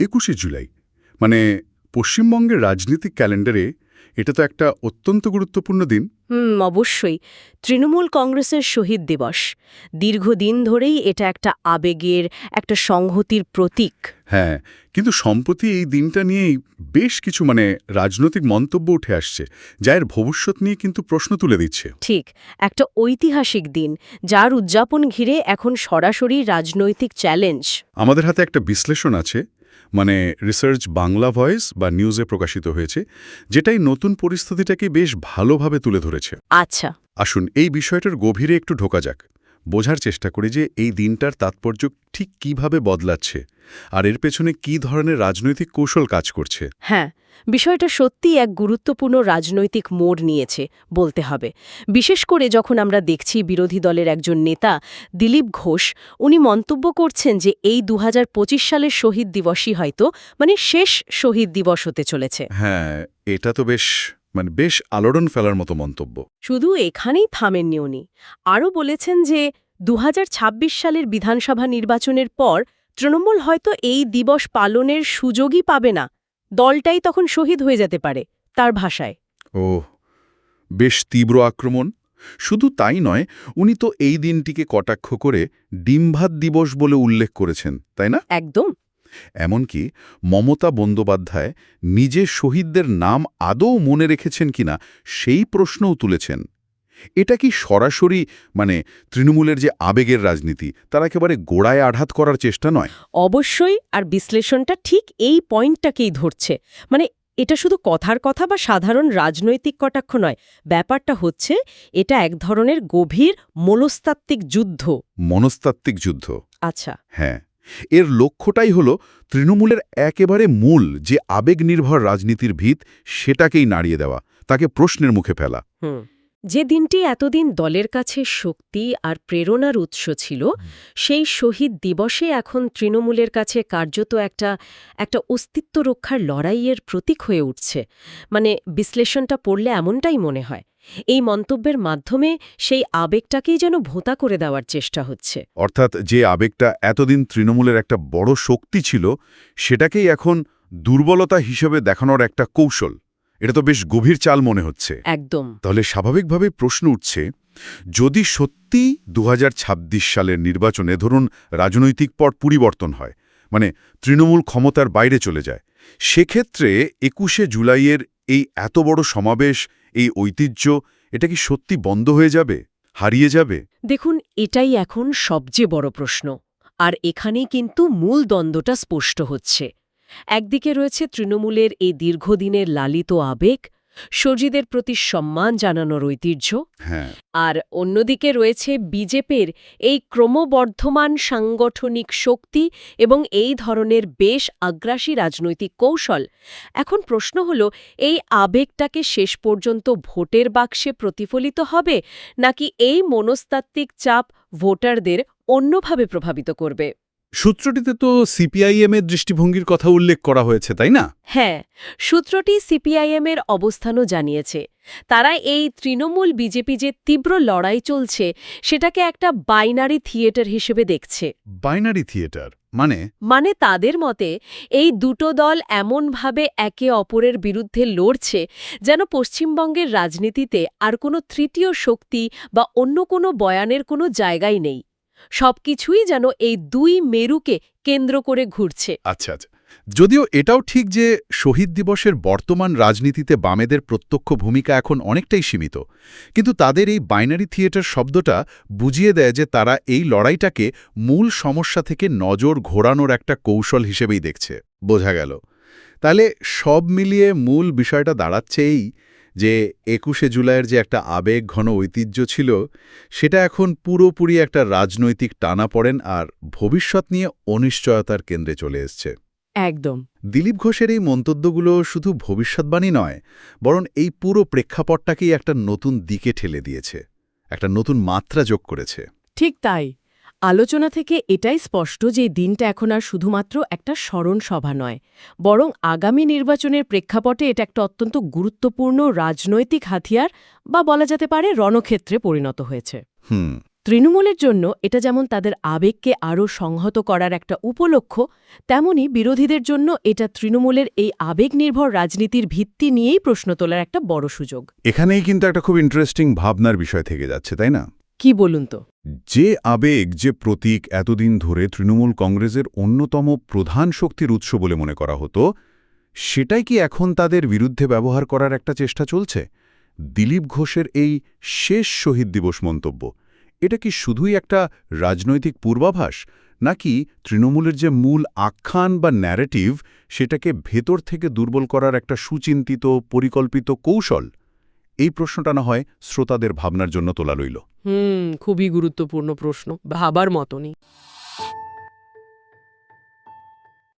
একুশে জুলাই। মানে পশ্চিমবঙ্গের রাজনৈতিক ক্যালেন্ডারে এটা তো একটা অত্যন্ত গুরুত্বপূর্ণ দিন। হুম অবশ্যই। তৃণমূল কংগ্রেসের শহীদ দিবস। দীর্ঘদিন ধরেই এটা একটা আবেগের একটা সংহতির প্রতীক। হ্যাঁ কিন্তু সম্প্রতি এই দিনটা নিয়েই বেশ কিছু মানে রাজনৈতিক মন্তব্য উঠে আসছে যা এর ভবিষ্যৎ নিয়ে কিন্তু প্রশ্ন তুলে দিচ্ছে। ঠিক একটা ঐতিহাসিক দিন যার উদযাপন ঘিরে এখন সরাসরি রাজনৈতিক চ্যালেঞ্জ। আমাদের হাতে একটা বিশ্লেষণ আছে মানে রিসার্চ বাংলা ভয়েস বা নিউজে প্রকাশিত হয়েছে যেটাই নতুন পরিস্থিতিটাকে বেশ ভালোভাবে তুলে ধরেছে। আচ্ছা। আসুন এই বিষয়টার গভীরে একটু ঢোকা যাক। বোঝার চেষ্টা করি যে এই দিনটার তাৎপর্য ঠিক কীভাবে বদলাচ্ছে আর এর পেছনে কী ধরনের রাজনৈতিক কৌশল কাজ করছে। হ্যাঁ বিষয়টা সত্যিই এক গুরুত্বপূর্ণ রাজনৈতিক মোড় নিয়েছে বলতে হবে। বিশেষ করে যখন আমরা দেখছি বিরোধী দলের একজন নেতা দিলীপ ঘোষ উনি মন্তব্য করছেন যে এই দু হাজার পঁচিশ সালের শহীদ দিবসই হয়তো মানে শেষ শহীদ দিবস হতে চলেছে। হ্যাঁ এটা তো বেশ মানে বেশ আলোড়ন ফেলার মতো মন্তব্য। শুধু এখানেই থামেননি উনি। আরও বলেছেন যে দু হাজার ছাব্বিশ সালের বিধানসভা নির্বাচনের পর তৃণমূল হয়তো এই দিবস পালনের সুযোগই পাবে না। দলটাই তখন শহীদ হয়ে যেতে পারে তার ভাষায়। ও বেশ তীব্র আক্রমণ। শুধু তাই নয় উনি তো এই দিনটিকে কটাক্ষ করে ডিমভাত দিবস বলে উল্লেখ করেছেন তাই না? একদম। এমনকি মমতা বন্দ্যোপাধ্যায় নিজে শহীদদের নাম আদৌ মনে রেখেছেন কিনা সেই প্রশ্নও তুলেছেন। এটা কি সরাসরি মানে তৃণমূলের যে আবেগের রাজনীতি তার একেবারে গোড়ায় আঘাত করার চেষ্টা নয়? অবশ্যই আর বিশ্লেষণটা ঠিক এই পয়েন্টটাকেই ধরছে। মানে এটা শুধু কথার কথা বা সাধারণ রাজনৈতিক কটাক্ষ নয় ব্যাপারটা হচ্ছে এটা এক ধরনের গভীর মনস্তাত্ত্বিক যুদ্ধ। মনস্তাত্ত্বিক যুদ্ধ। আচ্ছা। হ্যাঁ। এর লক্ষ্যটাই হল তৃণমূলের একেবারে মূল যে আবেগ নির্ভর রাজনীতির ভিত সেটাকেই নাড়িয়ে দেওয়া, তাকে প্রশ্নের মুখে ফেলা। যে দিনটি এতদিন দলের কাছে শক্তি আর প্রেরণার উৎস ছিল সেই শহীদ দিবসে এখন তৃণমূলের কাছে কার্যত একটা একটা অস্তিত্ব রক্ষার লড়াইয়ের প্রতীক হয়ে উঠছে। মানে বিশ্লেষণটা পড়লে এমনটাই মনে হয়। এই মন্তব্যের মাধ্যমে সেই আবেগটাকেই যেন ভোঁতা করে দেওয়ার চেষ্টা হচ্ছে। অর্থাৎ যে আবেগটা এতদিন তৃণমূলের একটা বড় শক্তি ছিল সেটাকেই এখন দুর্বলতা হিসেবে দেখানোর একটা কৌশল। এটা তো বেশ গভীর চাল মনে হচ্ছে। একদম। তাহলে স্বাভাবিকভাবে প্রশ্ন উঠছে যদি সত্যি দু হাজার ছাব্বিশ সালের নির্বাচনে ধরুন রাজনৈতিক পট পরিবর্তন হয় মানে তৃণমূল ক্ষমতার বাইরে চলে যায় সেক্ষেত্রে একুশে জুলাইয়ের এই এত বড় সমাবেশ এই ঐতিহ্য এটা কি সত্যি বন্ধ হয়ে যাবে? হারিয়ে যাবে? দেখুন এটাই এখন সবচেয়ে বড় প্রশ্ন। আর এখানেই কিন্তু মূল দ্বন্দ্বটা স্পষ্ট হচ্ছে। একদিকে রয়েছে তৃণমূলের এই দীর্ঘদিনের লালিত আবেগ সজিদের প্রতি সম্মান জানানোর ঐতিহ্য হ্যাঁ। আর অন্যদিকে রয়েছে বিজেপির এই ক্রমবর্ধমান সাংগঠনিক শক্তি এবং এই ধরনের বেশ আগ্রাসী রাজনৈতিক কৌশল। এখন প্রশ্ন হল এই আবেগটাকে শেষ পর্যন্ত ভোটের বাক্সে প্রতিফলিত হবে নাকি এই মনস্তাত্ত্বিক চাপ ভোটারদের অন্যভাবে প্রভাবিত করবে? সূত্রটিতে তো সিপিআইএম এর দৃষ্টিভঙ্গির কথা উল্লেখ করা হয়েছে তাই না? হ্যাঁ সূত্রটি সিপিআইএমের অবস্থানও জানিয়েছে। তারা এই তৃণমূল বিজেপি যে তীব্র লড়াই চলছে সেটাকে একটা বাইনারি থিয়েটার হিসেবে দেখছে। Binary theatre? মানে? মানে তাদের মতে এই দুটো দল এমনভাবে একে অপরের বিরুদ্ধে লড়ছে যেন পশ্চিমবঙ্গের রাজনীতিতে আর কোনো তৃতীয় শক্তি বা অন্য কোনো বয়ানের কোনো জায়গাই নেই। সবকিছুই যেন এই দুই মেরুকে কেন্দ্র করে ঘুরছে। আচ্ছা আচ্ছা। যদিও এটাও ঠিক যে শহীদ দিবসের বর্তমান রাজনীতিতে বামেদের প্রত্যক্ষ ভূমিকা এখন অনেকটাই সীমিত, কিন্তু তাদের এই বাইনারি থিয়েটার শব্দটা বুঝিয়ে দেয় যে তারা এই লড়াইটাকে মূল সমস্যা থেকে নজর ঘোরানোর একটা কৌশল হিসেবেই দেখছে। বোঝা গেল। তাহলে সব মিলিয়ে মূল বিষয়টা দাঁড়াচ্ছে এই যে একুশে জুলাইয়ের যে একটা আবেগ ঘন ঐতিহ্য ছিল সেটা এখন পুরোপুরি একটা রাজনৈতিক টানা পড়েন আর ভবিষ্যৎ নিয়ে অনিশ্চয়তার কেন্দ্রে চলে এসছে। একদম। দিলীপ ঘোষের এই মন্তব্যগুলো শুধু ভবিষ্যৎবাণী নয় বরং এই পুরো প্রেক্ষাপটটাকেই একটা নতুন দিকে ঠেলে দিয়েছে একটা নতুন মাত্রা যোগ করেছে। ঠিক তাই। আলোচনা থেকে এটাই স্পষ্ট যে দিনটা এখন আর শুধুমাত্র একটা স্মরণ সভা নয় বরং আগামী নির্বাচনের প্রেক্ষাপটে এটা একটা অত্যন্ত গুরুত্বপূর্ণ রাজনৈতিক হাতিয়ার বা বলা যেতে পারে রণক্ষেত্রে পরিণত হয়েছে। হুম। তৃণমূলের জন্য এটা যেমন তাদের আবেগকে আরও সংহত করার একটা উপলক্ষ তেমনি বিরোধীদের জন্য এটা তৃণমূলের এই আবেগ নির্ভর রাজনীতির ভিত্তি নিয়েই প্রশ্ন তোলার একটা বড় সুযোগ। এখানেই কিন্তু একটা খুব ইন্টারেস্টিং ভাবনার বিষয় থেকে যাচ্ছে তাই না? কি বলুন তো? যে আবেগ, যে প্রতীক এতদিন ধরে তৃণমূল কংগ্রেসের অন্যতম প্রধান শক্তির উৎস বলে মনে করা হতো, সেটাই কি এখন তাদের বিরুদ্ধে ব্যবহার করার একটা চেষ্টা চলছে? দিলীপ ঘোষের এই শেষ শহীদ দিবস মন্তব্য, এটা কি শুধুই একটা রাজনৈতিক পূর্বাভাস, নাকি তৃণমূলের যে মূল আখ্যান বা ন্যারেটিভ, সেটাকে ভেতর থেকে দুর্বল করার একটা সুচিন্তিত, পরিকল্পিত কৌশল? এই প্রশ্নটা না হয় শ্রোতাদের ভাবনার জন্য তোলা রইল। হুম, খুবই গুরুত্বপূর্ণ প্রশ্ন, ভাবার মতনই।